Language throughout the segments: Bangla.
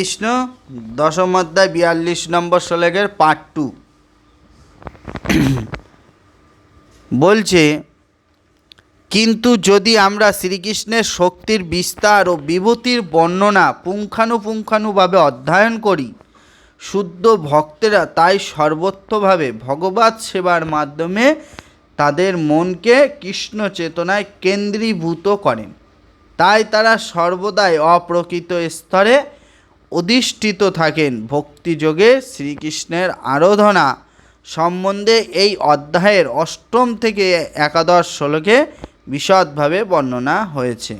কৃষ্ণ দশম অধ্যায় বিয়াল্লিশ নম্বর শ্লোকের পার্ট টু বলছে, কিন্তু যদি আমরা শ্রীকৃষ্ণের শক্তির বিস্তার ও বিভূতির বর্ণনা পুঙ্খানুপুঙ্খানুভাবে অধ্যয়ন করি, শুদ্ধ ভক্তেরা তাই সর্বত্রভাবে ভগবত সেবার মাধ্যমে তাদের মনকে কৃষ্ণ চেতনায় কেন্দ্রীভূত করেন। তাই তারা সর্বদাই অপ্রকৃত স্তরে অধিষ্ঠিত থাকেন ভক্তিযোগে শ্রীকৃষ্ণের আরাধনা সম্বন্ধে এই অধ্যায়ের অষ্টম থেকে একাদশ শ্লোকে বিশদভাবে বর্ণনা হয়েছে।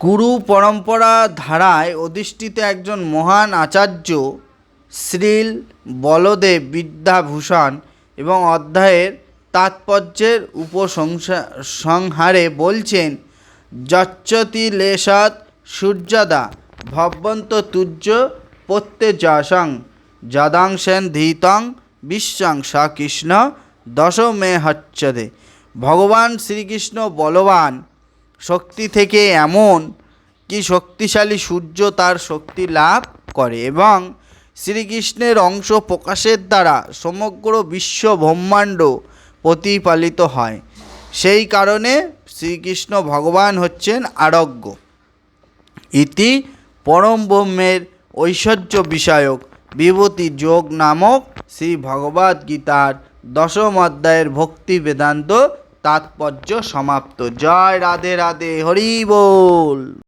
গুরু পরম্পরা ধারায় অধিষ্ঠিত একজন মহান আচার্য শ্রীল বলদেব বিদ্যাভূষণ এবং অধ্যায়ের তাৎপর্যের উপসংহারে বলছেন যচ্চতি লেশাত সূর্যদা ভবন্ত তুজ্য প্রত্যেজাসং যদাংশেন ধীতং বিশ্বং সা কৃষ্ণ, দশমে হচ্ছদে। ভগবান শ্রীকৃষ্ণ বলবান, শক্তি থেকে এমন কি শক্তিশালী সূর্য তার শক্তি লাভ করে? এবং শ্রীকৃষ্ণের অংশ প্রকাশের দ্বারা সমগ্র বিশ্ব ব্রহ্মাণ্ড প্রতিপালিত হয়। সেই কারণে শ্রীকৃষ্ণ ভগবান হচ্ছেন আরোগ্য। ইতি পরম ব্রহ্মের ঐশ্বর্য বিষয়ক বিভূতি যোগ নামক শ্রী ভগবদ্ গীতার দশম অধ্যায়ের ভক্তি বেদান্ত তাৎপর্য সমাপ্ত। জয় রাধে রাধে, হরি বল।